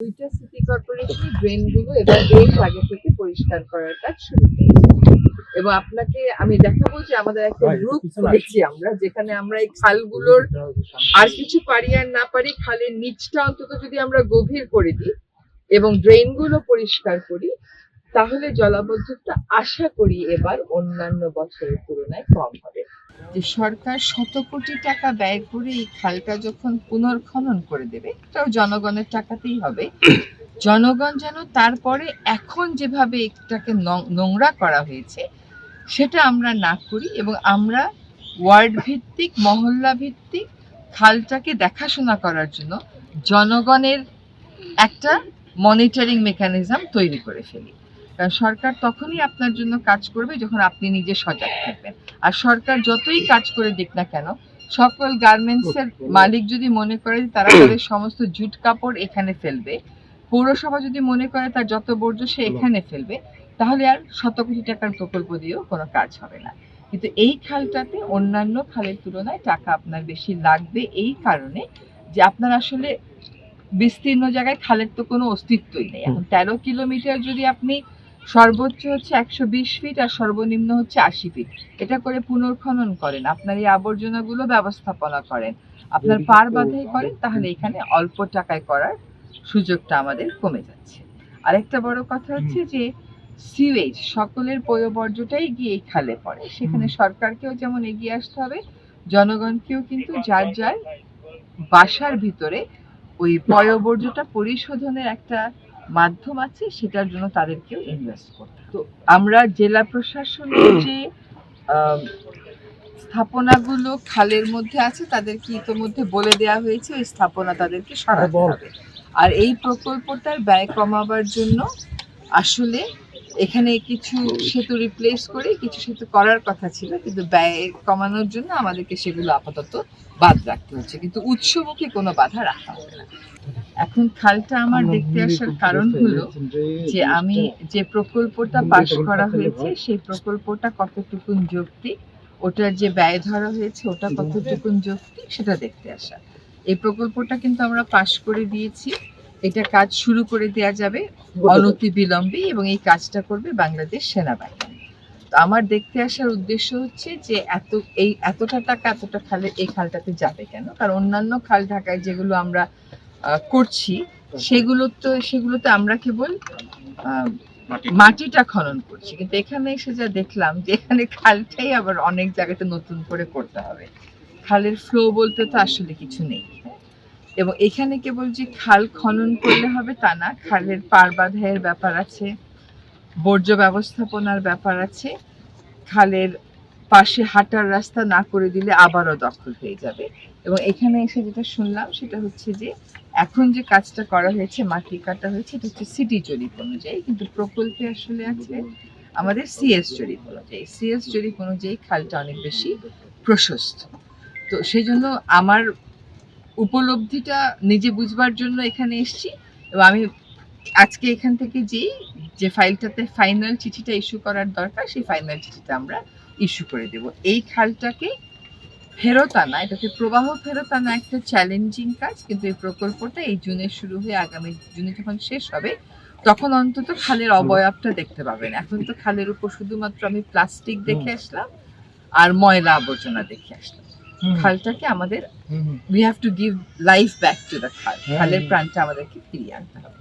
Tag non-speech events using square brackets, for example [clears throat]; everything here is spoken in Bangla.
দুইটা সিটি কর্পোরেশন ড্রেনগুলো এবার বেশ আগে থেকে পরিষ্কার করার কাজ শুরু এবং আপনাকে আমি দেখাবো যে আমাদের একটা গ্রুপ করেছি আমরা যেখানে আমরা এই খালগুলোর আর কিছু পারি আর না পারি খালের নিচটা অন্তত যদি আমরা গভীর করে দিই এবং ড্রেনগুলো পরিষ্কার করি তাহলে জলাবদ্ধতা আশা করি এবার অন্যান্য বছরের তুলনায় কম হবে। যে সরকার শত কোটি টাকা ব্যয় করে এই খালটা যখন পুনর্খনন করে দেবে, এটাও জনগণের টাকাতেই হবে। জনগণ যেন তারপরে এখন যেভাবে এটাকে নোংরা করা হয়েছে, সেটা আমরা না করি এবং আমরা ওয়ার্ড ভিত্তিক মহল্লা ভিত্তিক খালটাকে দেখাশোনা করার জন্য জনগণের একটা মনিটরিং মেকানিজম তৈরি করে ফেলি। সরকার তখনই আপনার জন্য কাজ করবে যখন আপনি নিজে সজাগ থাকবেন। আর সরকার যতই কাজ করে দিক না কেন সকল গার্মেন্টসের মালিক যদি মনে করে তারা তাদের সমস্ত জুট কাপড় এখানে ফেলবে পৌরসভা যদি মনে করে তার যত বর্জ্য সে এখানে ফেলবে তাহলে আর শত কোটি টাকার প্রকল্প দিয়েও কোনো কাজ হবে না। কিন্তু এই খালটাতে অন্যান্য খালের তুলনায় টাকা আপনার বেশি লাগবে এই কারণে যে আপনার আসলে বিস্তীর্ণ জায়গায় খালের তো কোনো অস্তিত্বই নেই। এখন তেরো কিলোমিটার যদি আপনি সর্বোচ্চ হচ্ছে একশো বিশ ফিট আর সর্বনিম্ন হচ্ছে আশি ফিট এটা করে পুনর্খনন করেন। আপনার এই আবর্জনাগুলো ব্যবস্থাপনা করেন। আপনার পার বাধাই করেন তাহলে এখানে অল্প টাকায় করার সুযোগটা আমাদের কমে যাচ্ছে। আরেকটা বড় কথা হচ্ছে যে সিওয়েজ সকলের পয়বর্জ্যটাই গিয়ে এই খালে পড়ে। সেখানে সরকারকেও যেমন এগিয়ে আসতে হবে জনগণকেও কিন্তু যার যার বাসার ভিতরে ওই পয়বর্জ্যটা পরিশোধনের একটা মাধ্যম আছে সেটার জন্য তাদেরকেও ইনভেস্ট করতে তো আমরা জেলা প্রশাসনের [clears throat] যে স্থাপনাগুলো খালের মধ্যে আছে তাদেরকে ইতোমধ্যে বলে দেওয়া হয়েছে ওই স্থাপনা তাদেরকে সরাতে হবে। আর এই প্রকল্পটার ব্যয় কমাবার জন্য আসলে এখানে কিছু সেতু রিপ্লেস করে কিছু সেতু করার কথা ছিল কিন্তু ব্যয় কমানোর জন্য আমাদেরকে সেগুলো আপাতত বাদ রাখতে হচ্ছে। কিন্তু উৎসমুখী কোনো বাধা রাখা হবে না। এখন খালটা আমার দেখতে আসার কারণ হলো যে আমি যে প্রকল্পটা পাশ করা হয়েছে সেই প্রকল্পটা কতটুকুন যুক্তি ওটার যে ব্যয় ধরা হয়েছে ওটা কতটুকুন যুক্তি সেটা দেখতে আসা। এই প্রকল্পটা কিন্তু আমরা পাশ করে দিয়েছি। এটা কাজ শুরু করে দেয়া যাবে অনতি বিলম্বে এবং এই কাজটা করবে বাংলাদেশ সেনাবাহিনী। তো আমার দেখতে আসার উদ্দেশ্য হচ্ছে যে এত এই এতটা টাকা এতটা খালে এই খালটাতে যাবে কেন? কারণ অন্যান্য খাল ঢাকায় যেগুলো আমরা করছি সেগুলো তো সেগুলোতে আমরা কেবল মাটিটা খনন করছি। কিন্তু এখানে এসে যা দেখলাম যে এখানে খালটাই আবার অনেক জায়গাতে নতুন করে করতে হবে। খালের ফ্লো বলতে তো আসলে কিছু নেই। এবং এখানে কেবল যে খাল খনন করলে হবে তা না খালের পার বাঁধাইয়ের ব্যাপার আছে বর্জ্য ব্যবস্থাপনার ব্যাপার আছে খালের পাশে হাঁটার রাস্তা না করে দিলে আবারও দখল হয়ে যাবে। এবং এখানে এসে যেটা শুনলাম সেটা হচ্ছে যে, এখন যে কাজটা করা হয়েছে, মাটি কাটা হয়েছে, এটা হচ্ছে সিটি জরিপ অনুযায়ী, কিন্তু প্রকল্পে আসলে আছে আমাদের সিএস জরিপ অনুযায়ী। সিএস জরিপ অনুযায়ী খালটা অনেক বেশি প্রশস্ত। তো সেই জন্য আমার উপলব্ধিটা নিজে বুঝবার জন্য এখানে এসেছি এবং আমি আজকে এখান থেকে যেই, যে ফাইলটাতে ফাইনাল চিঠিটা ইস্যু করার দরকার, সেই ফাইনাল চিঠিটা আমরা ইস্যু করে দেব। এই খালটাকে ফেরত আনা এটাকে প্রবাহ ফেরত আনা একটা চ্যালেঞ্জিং কাজ কিন্তু এই প্রকল্পটা এই জুনে শুরু হয়ে আগামী জুনে যখন শেষ হবে তখন অন্তত খালের অবয়বটা দেখতে পাবেন। এখন তো খালের উপর শুধুমাত্র আমি প্লাস্টিক দেখে আসলাম আর ময়লা আবর্জনা দেখে আসলাম। খালটাকে আমাদের we have to give life back to the খাল। খালের প্রাণটা আমাদেরকে ফিরিয়ে আনতে হবে।